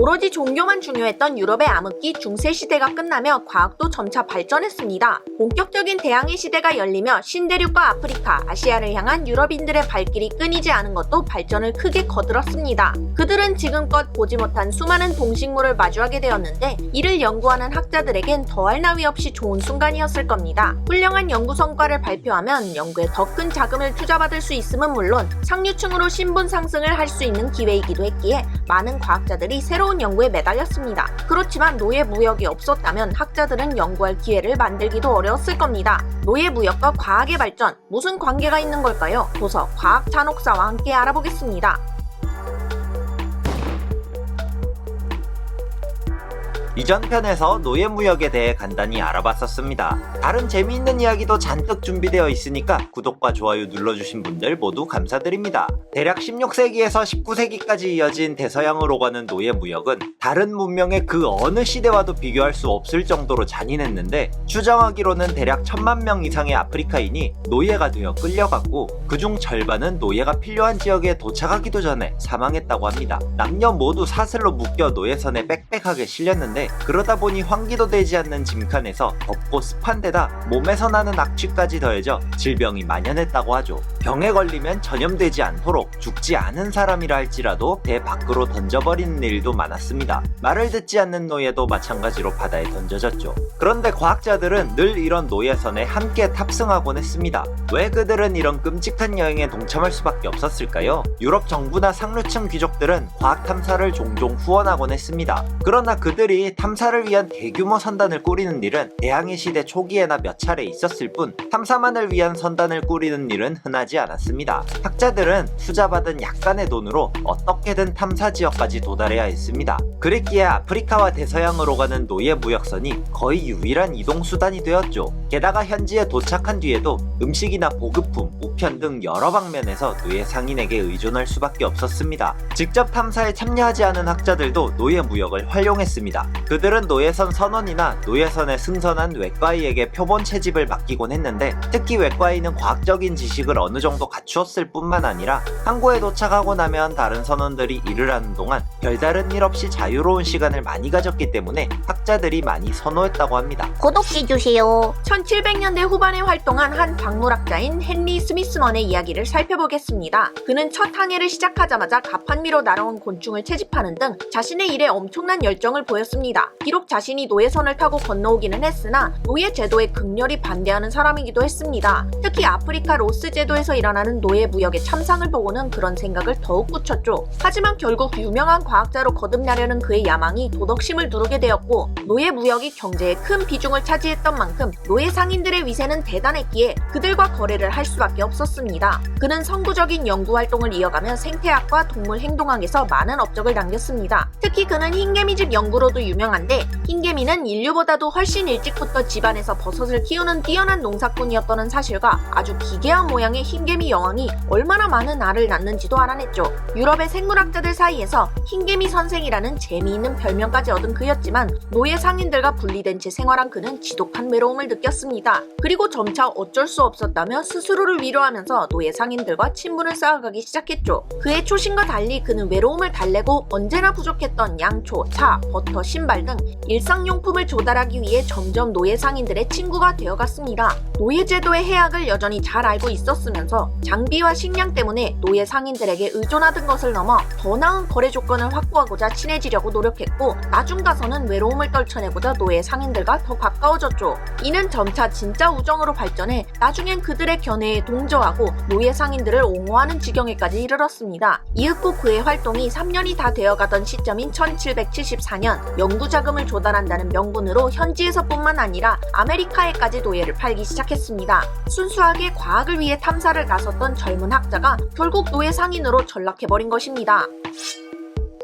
오로지 종교만 중요했던 유럽의 암흑기 중세 시대가 끝나며 과학도 점차 발전했습니다. 본격적인 대항해 시대가 열리며 신대륙과 아프리카, 아시아를 향한 유럽인들의 발길이 끊이지 않은 것도 발전을 크게 거들었습니다. 그들은 지금껏 보지 못한 수많은 동식물을 마주하게 되었는데 이를 연구하는 학자들에겐 더할 나위 없이 좋은 순간이었을 겁니다. 훌륭한 연구 성과를 발표하면 연구에 더 큰 자금을 투자받을 수 있음은 물론 상류층으로 신분 상승을 할 수 있는 기회이기도 했기에 많은 과학자들이 새로 운 연구에 매달렸습니다. 그렇지만 노예 무역이 없었다면 학자들은 연구할 기회를 만들기도 어려웠을 겁니다. 노예 무역과 과학의 발전 무슨 관계가 있는 걸까요? 도서 과학 잔혹사와 함께 알아보겠습니다. 이전 편에서 노예무역에 대해 간단히 알아봤었습니다. 다른 재미있는 이야기도 잔뜩 준비되어 있으니까 구독과 좋아요 눌러주신 분들 모두 감사드립니다. 대략 16세기에서 19세기까지 이어진 대서양으로 가는 노예무역은 다른 문명의 그 어느 시대와도 비교할 수 없을 정도로 잔인했는데 추정하기로는 대략 천만 명 이상의 아프리카인이 노예가 되어 끌려갔고 그중 절반은 노예가 필요한 지역에 도착하기도 전에 사망했다고 합니다. 남녀 모두 사슬로 묶여 노예선에 빽빽하게 실렸는데 그러다 보니 환기도 되지 않는 짐칸에서 덥고 습한 데다 몸에서 나는 악취까지 더해져 질병이 만연했다고 하죠. 병에 걸리면 전염되지 않도록 죽지 않은 사람이라 할지라도 배 밖으로 던져버리는 일도 많았습니다. 말을 듣지 않는 노예도 마찬가지로 바다에 던져졌죠. 그런데 과학자들은 늘 이런 노예선에 함께 탑승하곤 했습니다. 왜 그들은 이런 끔찍한 여행에 동참할 수밖에 없었을까요? 유럽 정부나 상류층 귀족들은 과학 탐사를 종종 후원하곤 했습니다. 그러나 그들이 탐사를 위한 대규모 선단을 꾸리는 일은 대항해 시대 초기에나 몇 차례 있었을 뿐 탐사만을 위한 선단을 꾸리는 일은 흔하지 않았습니다. 학자들은 투자받은 약간의 돈으로 어떻게든 탐사 지역까지 도달해야 했습니다. 그랬기에 아프리카와 대서양으로 가는 노예 무역선이 거의 유일한 이동 수단이 되었죠. 게다가 현지에 도착한 뒤에도 음식이나 보급품, 우편 등 여러 방면에서 노예 상인에게 의존할 수밖에 없었습니다. 직접 탐사에 참여하지 않은 학자들도 노예 무역을 활용했습니다. 그들은 노예선 선원이나 노예선에 승선한 외과의에게 표본 채집을 맡기곤 했는데 특히 외과의는 과학적인 지식을 어느 정도 갖추었을 뿐만 아니라 항구에 도착하고 나면 다른 선원들이 일을 하는 동안 별다른 일 없이 자유로운 시간을 많이 가졌기 때문에 학자들이 많이 선호했다고 합니다. 구독해주세요. 1700년대 후반에 활동한 한 박물학자인 헨리 스미스먼의 이야기를 살펴보겠습니다. 그는 첫 항해를 시작하자마자 가판미로 날아온 곤충을 채집하는 등 자신의 일에 엄청난 열정을 보였습니다. 비록 자신이 노예선을 타고 건너오기는 했으나 노예 제도에 극렬히 반대하는 사람이기도 했습니다. 특히 아프리카 로스 제도에서 일어나는 노예 무역의 참상을 보고는 그런 생각을 더욱 굳혔죠. 하지만 결국 유명한 과학자로 거듭나려는 그의 야망이 도덕심을 누르게 되었고 노예 무역이 경제에 큰 비중을 차지했던 만큼 노예 상인들의 위세는 대단했기에 그들과 거래를 할 수밖에 없었습니다. 그는 선구적인 연구 활동을 이어가며 생태학과 동물 행동학에서 많은 업적을 남겼습니다. 특히 그는 흰개미집 연구로도 유명한데 흰개미는 인류보다도 훨씬 일찍부터 집안에서 버섯을 키우는 뛰어난 농사꾼이었다는 사실과 아주 기괴한 모양의 흰 개미 여왕이 얼마나 많은 알을 낳는지도 알아냈죠. 유럽의 생물학자들 사이에서 흰개미 선생이라는 재미있는 별명까지 얻은 그였지만 노예 상인들과 분리된 채 생활한 그는 지독한 외로움을 느꼈습니다. 그리고 점차 어쩔 수 없었다며 스스로를 위로하면서 노예 상인들과 친분을 쌓아가기 시작했죠. 그의 초심과 달리 그는 외로움을 달래고 언제나 부족했던 양초, 차, 버터, 신발 등 일상용품을 조달하기 위해 점점 노예 상인들의 친구가 되어갔습니다. 노예 제도의 해악을 여전히 잘 알고 있었으 면서 장비와 식량 때문에 노예 상인들에게 의존하던 것을 넘어 더 나은 거래 조건을 확보하고자 친해지려고 노력했고 나중 가서는 외로움을 떨쳐내고자 노예 상인들과 더 가까워졌죠. 이는 점차 진짜 우정으로 발전해 나중엔 그들의 견해에 동조하고 노예 상인들을 옹호하는 지경에까지 이르렀습니다. 이윽고 그의 활동이 3년이 다 되어가던 시점인 1774년 연구 자금을 조달한다는 명분으로 현지에서뿐만 아니라 아메리카에까지 노예를 팔기 시작했습니다. 순수하게 과학을 위해 탐사를 나섰던 젊은 학자가 결국 노예 상인으로 전락해버린 것입니다.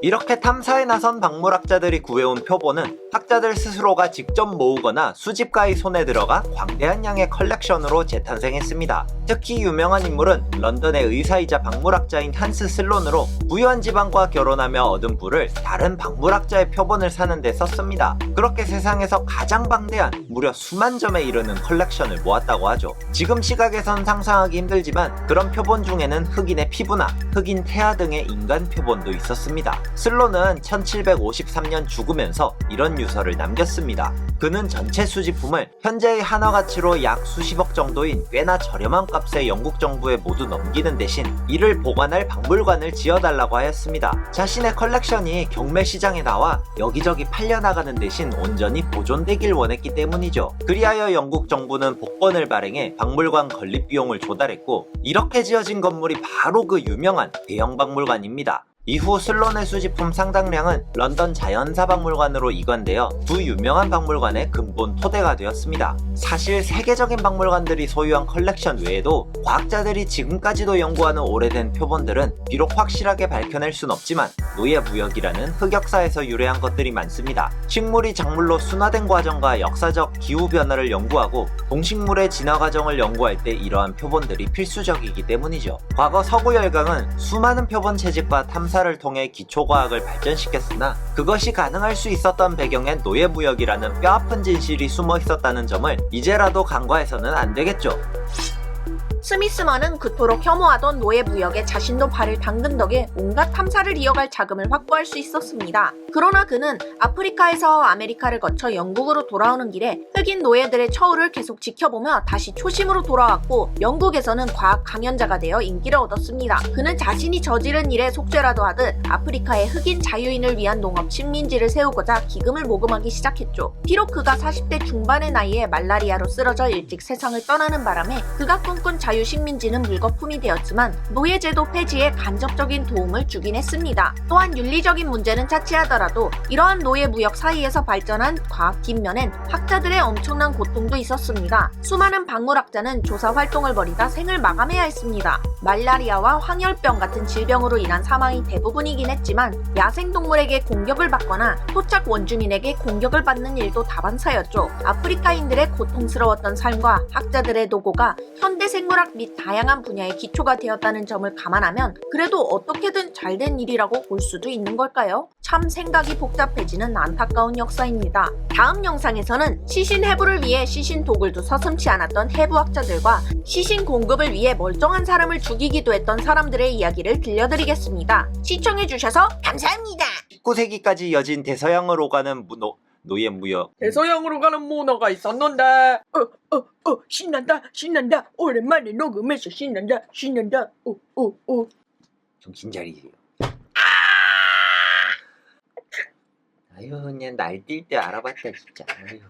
이렇게 탐사에 나선 박물학자들이 구해온 표본은 학자들 스스로가 직접 모으거나 수집가의 손에 들어가 광대한 양의 컬렉션으로 재탄생했습니다. 특히 유명한 인물은 런던의 의사이자 박물학자인 한스 슬론으로 부유한 지방과 결혼하며 얻은 부를 다른 박물학자의 표본을 사는 데 썼습니다. 그렇게 세상에서 가장 방대한 무려 수만 점에 이르는 컬렉션을 모았다고 하죠. 지금 시각에선 상상하기 힘들지만 그런 표본 중에는 흑인의 피부나 흑인 태아 등의 인간 표본도 있었습니다. 슬로는 1753년 죽으면서 이런 유서를 남겼습니다. 그는 전체 수집품을 현재의 한화 가치로 약 수십억 정도인 꽤나 저렴한 값에 영국 정부에 모두 넘기는 대신 이를 보관할 박물관을 지어달라고 하였습니다. 자신의 컬렉션이 경매 시장에 나와 여기저기 팔려나가는 대신 온전히 보존되길 원했기 때문이죠. 그리하여 영국 정부는 복권을 발행해 박물관 건립 비용을 조달했고 이렇게 지어진 건물이 바로 그 유명한 대형 박물관입니다. 이후 슬론의 수집품 상당량은 런던 자연사 박물관으로 이관되어 두 유명한 박물관의 근본 토대가 되었습니다. 사실 세계적인 박물관들이 소유한 컬렉션 외에도 과학자들이 지금까지도 연구하는 오래된 표본들은 비록 확실하게 밝혀낼 순 없지만 노예무역이라는 흑역사에서 유래한 것들이 많습니다. 식물이 작물로 순화된 과정과 역사적 기후 변화를 연구하고 동식물의 진화 과정을 연구할 때 이러한 표본들이 필수적이기 때문이죠. 과거 서구 열강은 수많은 표본 채집과 탐사 를 통해 기초과학을 발전시켰으나 그것이 가능할 수 있었던 배경엔 노예무역이라는 뼈아픈 진실이 숨어 있었다는 점을 이제라도 간과해서는 안 되겠죠. 스미스먼은 그토록 혐오하던 노예 무역에 자신도 발을 담근 덕에 온갖 탐사를 이어갈 자금을 확보할 수 있었습니다. 그러나 그는 아프리카에서 아메리카를 거쳐 영국으로 돌아오는 길에 흑인 노예들의 처우를 계속 지켜보며 다시 초심으로 돌아왔고 영국에서는 과학 강연자가 되어 인기를 얻었습니다. 그는 자신이 저지른 일에 속죄라도 하듯 아프리카의 흑인 자유인을 위한 농업 식민지를 세우고자 기금을 모금하기 시작했죠. 비록 그가 40대 중반의 나이에 말라리아로 쓰러져 일찍 세상을 떠나는 바람에 그가 꿈꾼 자유 식민지는 물거품이 되었지만 노예제도 폐지에 간접적인 도움을 주긴 했습니다. 또한 윤리적인 문제는 차치하더라도 이러한 노예 무역 사이에서 발전한 과학 뒷면엔 학자들의 엄청난 고통도 있었습니다. 수많은 박물학자는 조사 활동을 벌이다 생을 마감해야 했습니다. 말라리아와 황열병 같은 질병으로 인한 사망이 대부분이긴 했지만 야생동물에게 공격을 받거나 토착 원주민에게 공격을 받는 일도 다반사였죠. 아프리카인들의 고통스러웠던 삶과 학자들의 노고가 현대 생물학 및 다양한 분야의 기초가 되었다는 점을 감안하면 그래도 어떻게든 잘된 일이라고 볼 수도 있는 걸까요? 참 생각이 복잡해지는 안타까운 역사입니다. 다음 영상에서는 시신 해부를 위해 시신 도굴도 서슴치 않았던 해부학자들과 시신 공급을 위해 멀쩡한 사람을 죽이기도 했던 사람들의 이야기를 들려드리겠습니다. 시청해주셔서 감사합니다. 19세기까지 이어진 대서양으로 가는 무- 노, 노예 무역 대서양으로 가는 문어가 있었는데 어, 어, 어, 신난다 신난다 오랜만에 녹음해서 신난다 신난다 어, 어, 어. 정신 차리세요. 아유 그냥 날뛸 때 알아봤다 진짜. 아유.